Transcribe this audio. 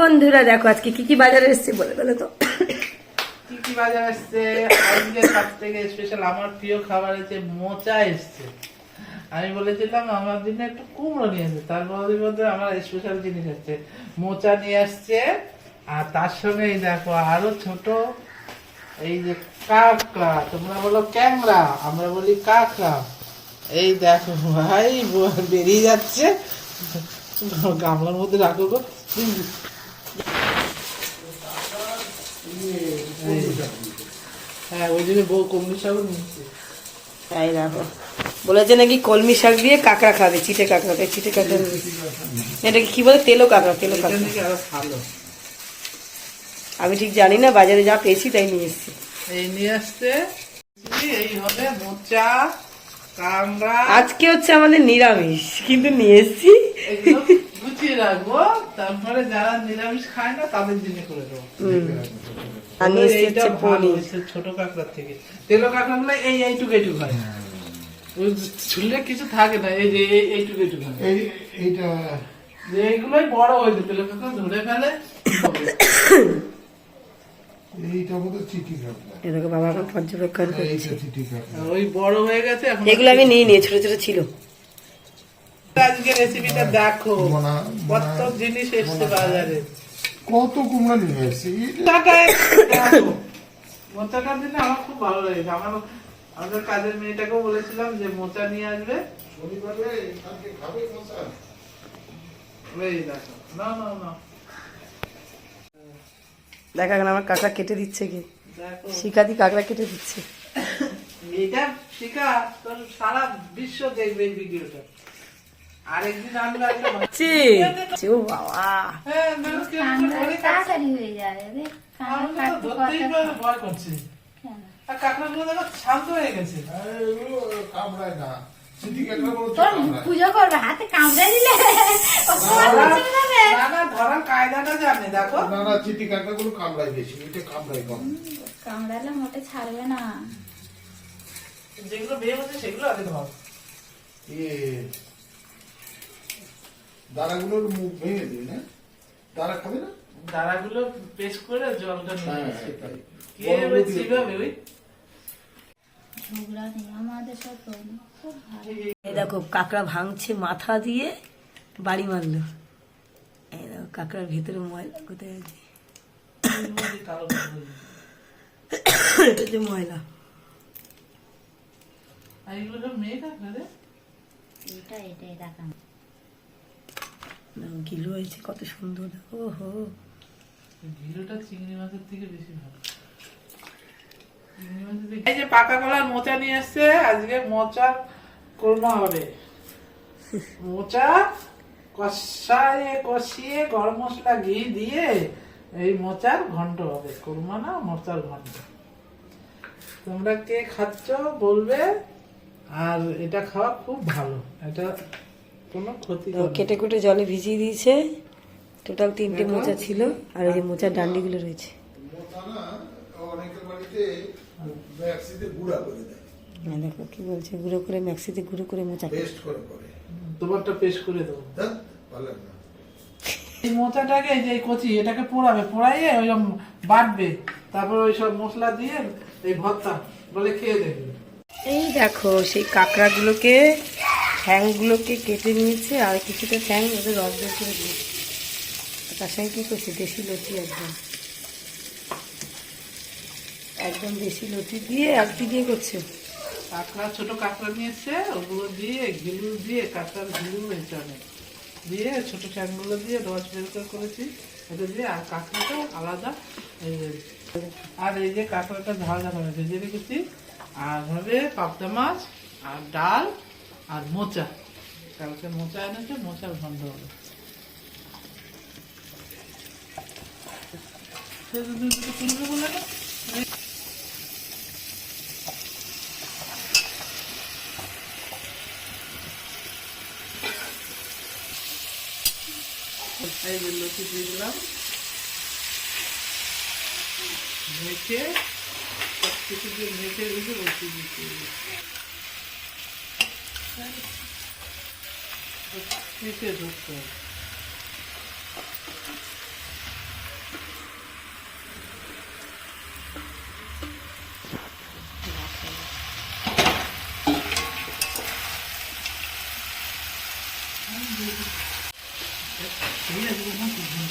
বন্ধুরা, দেখো আজকে কি কি বাজারে এসছে বলে বলে তো। কি কি বাজার আসছে আজকে সব থেকে স্পেশাল আমার প্রিয় খাবার হচ্ছে মোচা এসছে। আমি বলেছিলাম, আমার জন্য একটু কুমড়ো নিয়ে আসবে তার মধ্যে আমার স্পেশাল জিনিস আসছে মোচা নিয়ে আসছে আর তার সঙ্গে দেখো, আরও ছোট এই যে কাঁকড়া। তোমরা বলো ক্যাংরা আমরা বলি কাঁকড়া। এই দেখো ভাই বেরিয়ে যাচ্ছে। গামলার মধ্যে রাখো হ্যাঁ ওই জন্য বউ শাকও নিচ্ছে তাই দেখো বলেছে নাকি কলমি শাক দিয়ে কাঁকড়া খাবে চিটে কাঁকড়া তাই চিটে কাঁকড়া এটাকে কি বলে? তেলো কাঁকড়া তেলো কাঁকড়া। আমি ঠিক জানি না বাজারে যা পেয়েছি তাই নিয়ে এসেছি। এই নিয়ে আসতে এই হবে মোচা কামড়া। আজকে হচ্ছে আমাদের নিরামিষ কিন্তু নিয়ে এসেছি। এগুলো রাখব তারপরে যারা নিরামিষ খায় না তাদের জন্য করে দেবো। আর নিয়ে এসেছি এইটা ভালো ছোট কাঁকড়ার থেকে। তেলো কাঁকড়া গুলো এই এইটুকু এইটুকু হয়। ছুললে কিছু থাকে না এই যে এইটুকু এইটুকু এই এইটা এইগুলোই বড় হয়েছে তেলো কাঁকড়া ধরে ফেলে হয়ে গেছে এগুলো আমি নিয়ে নিয়ে ছোট ছোট ছিল। আজকে রেসিপিটা দেখো। কত জিনিস এসছে বাজারে। কত কুমড়া নিয়ে এসেছি? মোচাটার দিনে আমার খুব ভালো লেগেছে। আমার আমাদের কাজের মেয়েটাকেও বলেছিলাম যে মোচা নিয়ে আসবে। দেখো। না না না। দেখা গেল আমার কাঁকড়া কেটে দিচ্ছে কি? দেখো। শিকাদি কাঁকড়া কেটে দিচ্ছে। এটা শিখা তোর সারা বিশ্ব দেখবে এই ভিডিওটা। ও বাবা। হ্যাঁ। তাড়াতাড়ি যাবে রে। পুজো করবে হাতে কামড়ে দিলে। হচ্ছে ধরার কায়দাটা জানে দেখো। না না চিঠি গুলো বেশি কম। কামড়ালে মোটে ছাড়বে না। যেগুলো বেয়ে বলছে সেগুলো আগে ধর। দাঁড়াগুলোর মুখ ভেঙে দিই না দাঁড়া খাবে না? দাঁড়াগুলো পেস্ট করে জলটা নিয়ে হ্যাঁ দেখো কাঁকড়া ভাঙছে মাথা দিয়ে বাড়ি মারলো। এই দেখো কাঁকড়ার ভেতরে ময়লা কোথায় আছে? ময়লা। আর মেয়ে কাঁকড়া রে? এটা গিলু হয়েছে কত সুন্দর। ও হো ঘিলুটা চিংড়ি মাছের থেকে বেশি ভালো। চিংড়ি মাছের এই যে পাকা কলার মোচা নিয়ে আসছে আজকে মোচার কোরমা হবে। মোচা কষায় কষিয়ে গরম মশলা ঘি দিয়ে এই মোচার ঘন্ট হবে। কোরমা না মোচার ঘন্ট তোমরা কে খাচ্ছ বলবে আর এটা খাওয়া খুব ভালো। এটা না। কেটে কুটে জলে ভিজিয়ে দিয়েছে। টোটাল তিনটে মোচা ছিল আর এই যে মোচার ডান্ডিগুলো রয়েছে। হ্যাঁ, দেখো কি বলছে গুঁড়ো করে ম্যাক্সিতে গুঁড়ো করে মোচা পেস্ট তোমারটা পেশ করে দেবো এই মোচাটাকে যে কচি এটাকে পোড়াবে পোড়াইয়ে ওই বাটবে। তারপর ওই সব মশলা দিয়ে এই ভর্তা বলে খেয়ে দেখবে। এই দেখো সেই কাঁকড়াগুলোকে ঠ্যাংগুলোকে কেটে নিয়েছে আর কিছুটা ঠ্যাং ওদের রস বের করে দিয়েছে। তার সঙ্গে কী করছে? দেশি লতি একদম। একদম দেশি লতি দিয়ে আর দিয়ে করছে। কাঁকড়া, ছোটো কাঁকড়া নিয়েছে, ওগুলো দিয়ে, ঘিলু দিয়ে, কাঁকড়ার হয়েছে অনেক। দিয়ে ছোটো ট্যাংগুলো দিয়ে রস বের করে করেছি। এটা দিয়ে আর কাঁকড়াটা আলাদা। আর এই যে কাঁকড়াটা ঝাল ঝাল ভেজে রেখেছি। আর হবে পাবদা মাছ আর ডাল। আর মোচা। কালকে মোচা এনেছে মোচার গন্ধ হবে। সে দুটো দুটো বলে না? এই যে লতি দিয়ে মেখে সব কিছু দিয়ে মেখে রেখে 这些都是。现在这个东西。